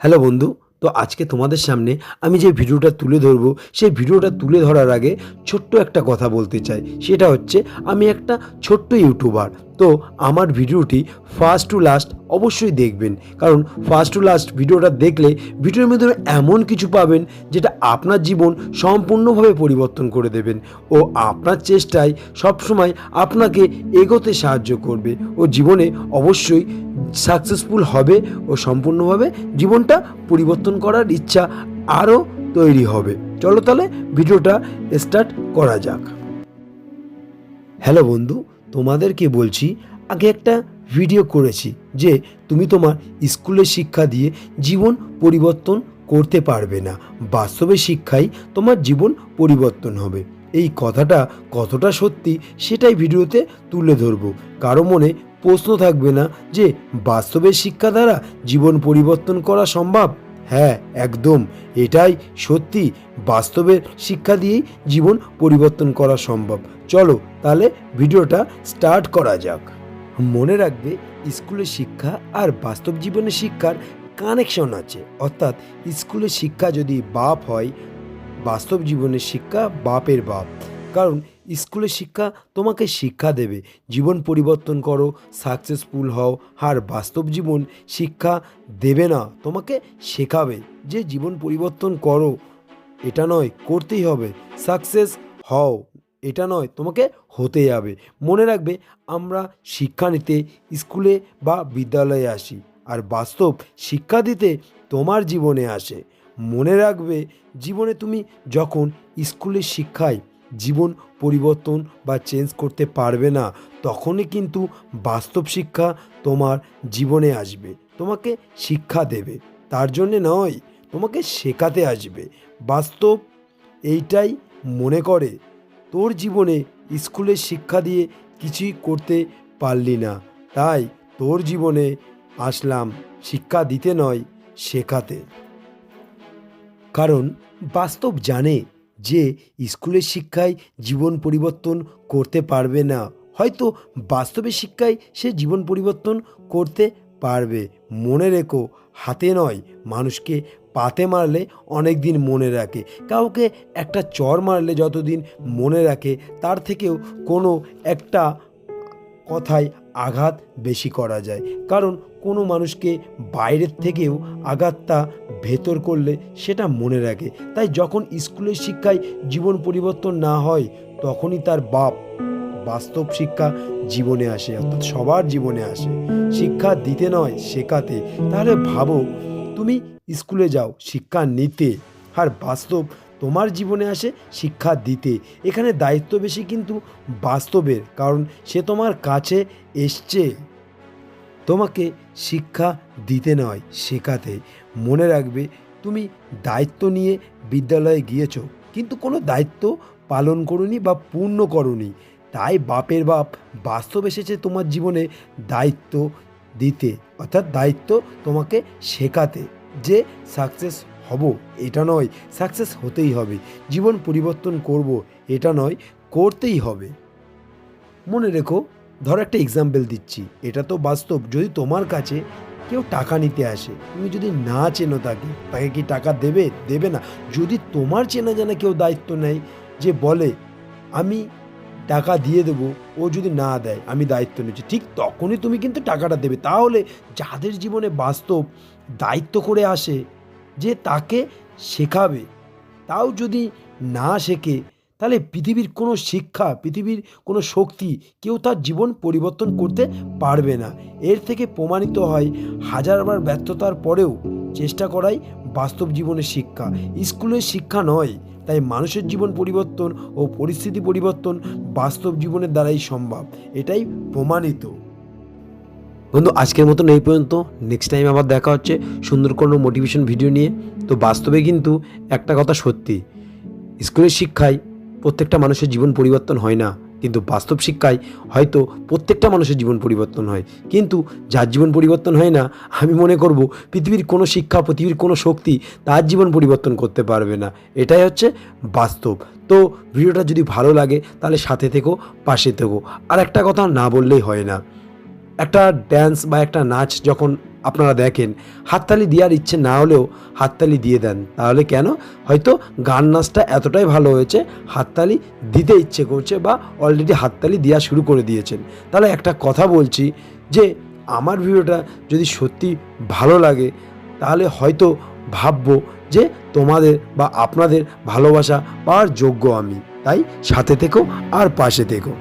Hello বন্ধু, তো আজকে তোমাদের সামনে আমি যে ভিডিওটা তুলে ধরবো, সেই ভিডিওটা তুলে ধরার আগে ছোট্ট একটা কথা বলতে চাই। সেটা হচ্ছে, আমি একটা ছোট্ট ইউটিউবার, তো আমার ভিডিওটি ফার্স্ট টু লাস্ট অবশ্যই দেখবেন। কারণ ফার্স্ট টু লাস্ট ভিডিওটা দেখলে ভিডিওর মধ্যে এমন কিছু পাবেন, যেটা আপনার জীবন সম্পূর্ণভাবে পরিবর্তন করে দেবেন ও আপনার চেষ্টায় সবসময় আপনাকে এগোতে সাহায্য করবে। ও জীবনে অবশ্যই সাকসেসফুল হবে ও সম্পূর্ণভাবে জীবনটা পরিবর্তন করার ইচ্ছা আরও তৈরি হবে। চলো তাহলে ভিডিওটা স্টার্ট করা যাক। হ্যালো বন্ধু, তোমাদেরকে বলছি, আগে একটা ভিডিও করেছি যে তুমি তোমার স্কুলের শিক্ষা দিয়ে জীবন পরিবর্তন করতে পারবে না। বাস্তবে শিক্ষাই তোমার জীবন পরিবর্তন হবে। এই কথাটা কতটা সত্যি সেটাই ভিডিওতে তুলে ধরবো। কারও মনে প্রশ্ন থাকবে না যে বাস্তবের শিক্ষা দ্বারা জীবন পরিবর্তন করা সম্ভব? হ্যাঁ একদম। এটাই সত্যি। বাস্তবের শিক্ষা দিয়েই জীবন পরিবর্তন করা সম্ভব। চলো তাহলে ভিডিওটা স্টার্ট করা যাক। মনে রাখবে স্কুলের শিক্ষা আর বাস্তব জীবনের শিক্ষার কানেকশন আছে। অর্থাৎ স্কুলের শিক্ষা যদি বাপ হয়, বাস্তব জীবনের শিক্ষা বাপের বাপ। কারণ স্কুলের শিক্ষা তোমাকে শিক্ষা দেবে। জীবন পরিবর্তন করো সাকসেসফুল হও, আর বাস্তব জীবন শিক্ষা দেবে না, তোমাকে শেখাবে যে জীবন পরিবর্তন করো, এটা নয়, করতেই হবে। সাকসেস হও, এটা নয়, তোমাকে হতে যাবে মনে রাখবে, আমরা শিক্ষা নিতে স্কুলে বা বিদ্যালয়ে আসি, আর বাস্তব শিক্ষা দিতে তোমার জীবনে আসে। মনে রাখবে, জীবনে তুমি যখন স্কুলের শিক্ষায় জীবন পরিবর্তন বা চেঞ্জ করতে পারবে না, তখনই কিন্তু বাস্তব শিক্ষা তোমার জীবনে আসবে। তোমাকে শিক্ষা দেবে। তার জন্যে নয়, তোমাকে শেখাতে আসবে। বাস্তব এইটাই মনে করে। তোর জীবনে স্কুলের শিক্ষা দিয়ে কিছুই করতে পারলি না। তাই তোর জীবনে আসলাম শিক্ষা দিতে নয়, শেখাতে। কারণ বাস্তব জানে যে স্কুলের শিক্ষায় জীবন পরিবর্তন করতে পারবে না। হয়তো বাস্তবের শিক্ষায় সে জীবন পরিবর্তন করতে পারবে। মনে রেখো, হাতে নয়, মানুষকে পাতে মারলে অনেক দিন মনে রাখে। কাউকে একটা চর মারলে যতদিন মনে রাখে, তার থেকেও কোনো একটা কথায় আঘাত বেশি করা যায়। কারণ কোনো মানুষকে বাইরের থেকেও আঘাতটা ভেতর করলে সেটা মনে রাখে। তাই যখন স্কুলের শিক্ষায় জীবন পরিবর্তন না হয়, তখনই তার বাপ বাস্তব শিক্ষা জীবনে আসে, অর্থাৎ সবার জীবনে আসে। শিক্ষা দিতে নয়, শেখাতে। তাহলে ভাবো, তুমি স্কুলে যাও, শিক্ষা নিতে। আর বাস্তব, তোমার জীবনে আসে শিক্ষা দিতে। এখানে দায়িত্ব বেশি কিন্তু বাস্তবের, কারণ সে তোমার কাছে এসছে। তোমাকে শিক্ষা দিতে নয়, শেখাতে। মনে রাখবে, তুমি দায়িত্ব নিয়ে বিদ্যালয়ে গিয়েছ, কিন্তু কোনো দায়িত্ব পালন করনি বা পূর্ণ করনি। তাই বাপের বাপ বাস্তব এসেছে তোমার জীবনে দায়িত্ব দিতে, অর্থাৎ দায়িত্ব তোমাকে শেখাতে যে সাকসেস হব, এটা নয়, সাকসেস হতেই হবে। জীবন পরিবর্তন করব, এটা নয়, করতেই হবে। মনে রেখো ধরো একটা এক্সাম্পল দিচ্ছি। এটা তো বাস্তব। যদি তোমার কাছে কেউ টাকা নিতে আসে, তুমি যদি না চেনো তাকে তাকে কি টাকা দেবে? দেবে না। যদি তোমার চেনা জানা কেউ দায়িত্ব নেয় যে বলে, আমি টাকা দিয়ে দেবো, ও যদি না দেয়, আমি দায়িত্ব নিচ্ছি। ঠিক তখনই তুমি কিন্তু টাকাটা দেবে। তাহলে যাদের জীবনে বাস্তব দায়িত্ব করে আসে, যে তাকে শেখাবে, তাও যদি না শেখে তাহলে পৃথিবীর কোনো শিক্ষা, পৃথিবীর কোনো শক্তি কেউ তার জীবন পরিবর্তন করতে পারবে না। এর থেকে প্রমাণিত হয় হাজারবার ব্যর্থতার পরেও চেষ্টা করাই বাস্তব জীবনের শিক্ষা। স্কুলের শিক্ষা নয়, তাই মানুষের জীবন পরিবর্তন ও পরিস্থিতি পরিবর্তন বাস্তব জীবনের দ্বারাই সম্ভব, এটাই প্রমাণিত। বন্ধু, আজকের মতন এই পর্যন্ত। নেক্সট টাইম আবার দেখা হচ্ছে সুন্দর কোনো মোটিভেশন ভিডিও নিয়ে। তো বাস্তবে কিন্তু একটা কথা সত্যি, স্কুলের শিক্ষায় প্রত্যেকটা মানুষের জীবন পরিবর্তন হয় না। কিন্তু বাস্তব শিক্ষায় হয়তো প্রত্যেকটা মানুষের জীবন পরিবর্তন হয়। কিন্তু যার জীবন পরিবর্তন হয় না, আমি মনে করব পৃথিবীর কোনো শিক্ষা, পৃথিবীর কোনো শক্তি তার জীবন পরিবর্তন করতে পারবে না। এটাই হচ্ছে বাস্তব। তো ভিডিওটা যদি ভালো লাগে, তাহলে সাথে থেকো, পাশে থেকো। আর একটা কথা না বললেই হয় না। একটা ড্যান্স বা একটা নাচ যখন আপনারা দেখেন, হাততালি দেওয়ার ইচ্ছে না হলেও হাততালি দিয়ে দেন। তাহলে কেন? হয়তো গান নাচটা এতটাই ভালো হয়েছে, হাততালি দিতে ইচ্ছে করছে বা অলরেডি হাততালি দেওয়া শুরু করে দিয়েছেন। তাহলে একটা কথা বলছি যে, আমার ভিডিওটা যদি সত্যি ভালো লাগে, তাহলে হয়তো ভাববো যে তোমাদের বা আপনাদের ভালোবাসা পাওয়ার যোগ্য আমি। তাই সাথে থেকো আর পাশে থেকো।